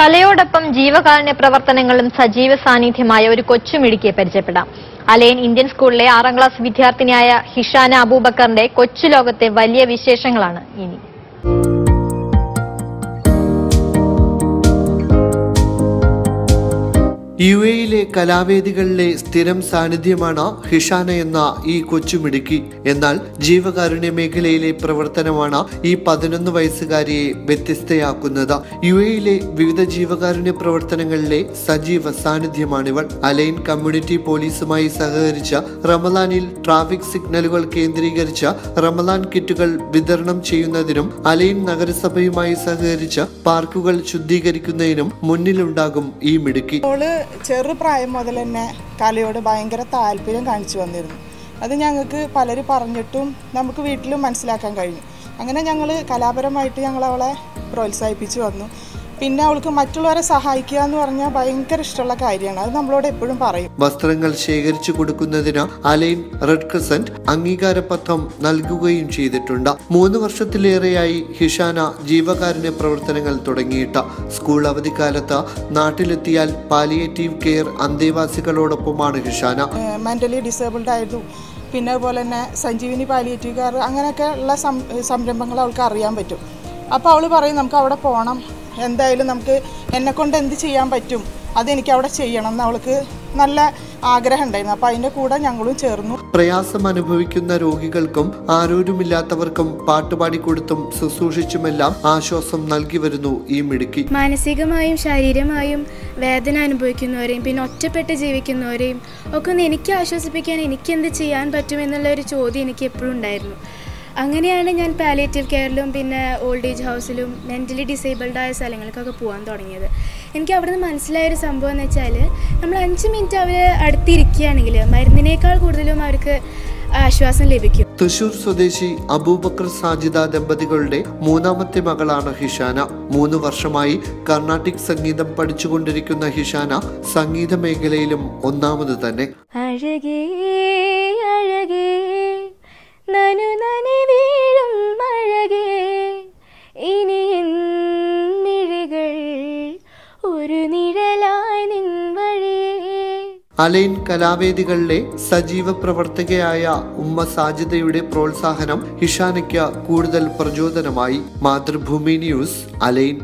കലയോടൊപ്പം ജീവകാരുണ്യ പ്രവർത്തനങ്ങളും സജീവ സാന്നിധ്യമായ ഒരു കൊച്ചുമിടുക്കിയെ പരിചയപ്പെടാം. അലയൻ ഇന്ത്യൻ സ്കൂളിലെ ആറാം ക്ലാസ് വിദ്യാർത്ഥിനിയായ ഹിഷാന അബൂബക്കറിന്റെ കൊച്ചു ലോകത്തെ വലിയ വിശേഷങ്ങളാണ് ഇനി. യു എയിലെ കലാവേദികളിലെ സ്ഥിരം സാന്നിധ്യമാണ് ഹിഷാന എന്ന ഈ കൊച്ചുമിടുക്കി എന്നാൽ ജീവകാരുണ്യ മേഖലയിലെ പ്രവർത്തനമാണ് ഈ പതിനൊന്ന് വയസ്സുകാരിയെ വ്യത്യസ്തയാക്കുന്നത്. യു എയിലെ വിവിധ ജീവകാരുണ്യ പ്രവർത്തനങ്ങളിലെ സജീവ സാന്നിധ്യമാണിവൾ. അലൈൻ കമ്മ്യൂണിറ്റി പോലീസുമായി സഹകരിച്ച റമലാനിൽ ട്രാഫിക് സിഗ്നലുകൾ കേന്ദ്രീകരിച്ച റമലാൻ കിറ്റുകൾ വിതരണം ചെയ്യുന്നതിനും അലൈൻ നഗരസഭയുമായി സഹകരിച്ച പാർക്കുകൾ ശുദ്ധീകരിക്കുന്നതിനും മുന്നിലുണ്ടാകും ഈ മിടുക്കി. ചെറുപ്രായം മുതൽ തന്നെ കലയോട് ഭയങ്കര താല്പര്യം കാണിച്ചു വന്നിരുന്നു. അത് ഞങ്ങൾക്ക് പലരും പറഞ്ഞിട്ടും നമുക്ക് വീട്ടിലും മനസ്സിലാക്കാൻ കഴിഞ്ഞു. അങ്ങനെ ഞങ്ങൾ കലാപരമായിട്ട് ഞങ്ങളവളെ പ്രോത്സാഹിപ്പിച്ചു വന്നു. പിന്നെ അവൾക്ക് മറ്റുള്ളവരെ സഹായിക്കുക എന്ന് പറഞ്ഞാൽ ഭയങ്കര ഇഷ്ടമുള്ള കാര്യമാണ്. അത് നമ്മളോട് എപ്പോഴും പറയും. വസ്ത്രങ്ങൾ ശേഖരിച്ചു കൊടുക്കുന്നതിന് അലൈൻ റെഡ് ക്രിസന്റ് അംഗീകാര പത്രം നൽകുകയും ചെയ്തിട്ടുണ്ട്. മൂന്ന് വർഷത്തിലേറെയായി ഹിഷാന ജീവകാരുണ്യ പ്രവർത്തനങ്ങൾ തുടങ്ങിയിട്ട്. സ്കൂൾ അവധിക്കാലത്ത് നാട്ടിലെത്തിയാൽ പാലിയേറ്റീവ് കെയർ അന്തേവാസികളോടൊപ്പമാണ് ഹിഷാന. മെന്റലി ഡിസേബിൾഡ് ആയിരുന്നു. പിന്നെ അതുപോലെ തന്നെ സഞ്ജീവിനി പാലിയേറ്റീവ് കെയർ അങ്ങനെയൊക്കെ ഉള്ള സംരംഭങ്ങൾ അവൾക്ക് അറിയാൻ പറ്റും. അപ്പോൾ അവൾ പറയും നമുക്ക് അവിടെ പോകണം എന്തായാലും നമുക്ക് എന്നെക്കൊണ്ട് എന്ത് ചെയ്യാൻ പറ്റും? അതെനിക്ക് അവിടെ ചെയ്യണം എന്ന് അവൾക്ക് നല്ല ആഗ്രഹം ഉണ്ടായിരുന്നു. അപ്പൊ അതിന്റെ കൂടെ ഞങ്ങളും ചേർന്നു. പ്രയാസം അനുഭവിക്കുന്ന രോഗികൾക്കും ആരോരുമില്ലാത്തവർക്കും പാട്ടുപാടി കൊടുത്തും ശുശ്രൂഷിച്ചുമെല്ലാം ആശ്വാസം നൽകി വരുന്നു ഈ മിടുക്കി. മാനസികമായും ശാരീരികമായും വേദന അനുഭവിക്കുന്നവരെയും പിന്നെ ഒറ്റപ്പെട്ട് ജീവിക്കുന്നവരെയും ഒക്കെ ഒന്ന് എനിക്ക് ആശ്വസിപ്പിക്കാൻ എനിക്ക് എന്ത് ചെയ്യാൻ പറ്റും എന്നുള്ള ഒരു ചോദ്യം എനിക്ക് എപ്പോഴും ഉണ്ടായിരുന്നു. അങ്ങനെയാണ് ഞാൻ പാലിയേറ്റീവ് കെയറിലും പിന്നെ ഓൾഡ് ഏജ് ഹൗസിലും മെന്റലി ഡിസേബിൾഡായ ആയ സ്ഥലങ്ങൾക്കൊക്കെ പോകാൻ തുടങ്ങിയത്. എനിക്ക് അവിടെ നിന്ന് മനസ്സിലായൊരു സംഭവം എന്ന് വെച്ചാൽ നമ്മൾ അഞ്ച് മിനിറ്റ് അവർ അടുത്തിരിക്കുകയാണെങ്കിൽ മരുന്നിനേക്കാൾ കൂടുതലും അവർക്ക് ആശ്വാസം ലഭിക്കും. തൃശൂർ സ്വദേശി അബൂബക്കർ സാജിദ ദമ്പതികളുടെ മൂന്നാമത്തെ മകളാണ് ഹിഷാന. മൂന്ന് വർഷമായി കർണാട്ടിക് സംഗീതം പഠിച്ചുകൊണ്ടിരിക്കുന്ന ഹിഷാന സംഗീത മേഖലയിലും ഒന്നാമത് തന്നെ. അഴകേ ഒരു നിഴലായി നിൻ വഴിയേ അലൈൻ കലാവേദികളിലെ സജീവ പ്രവർത്തകയായ ഉമ്മ സാജിദയുടെ പ്രോത്സാഹനം ഹിഷാനയ്ക്ക് കൂടുതൽ പ്രചോദനമായി. Mathrubhumi news Al Ain.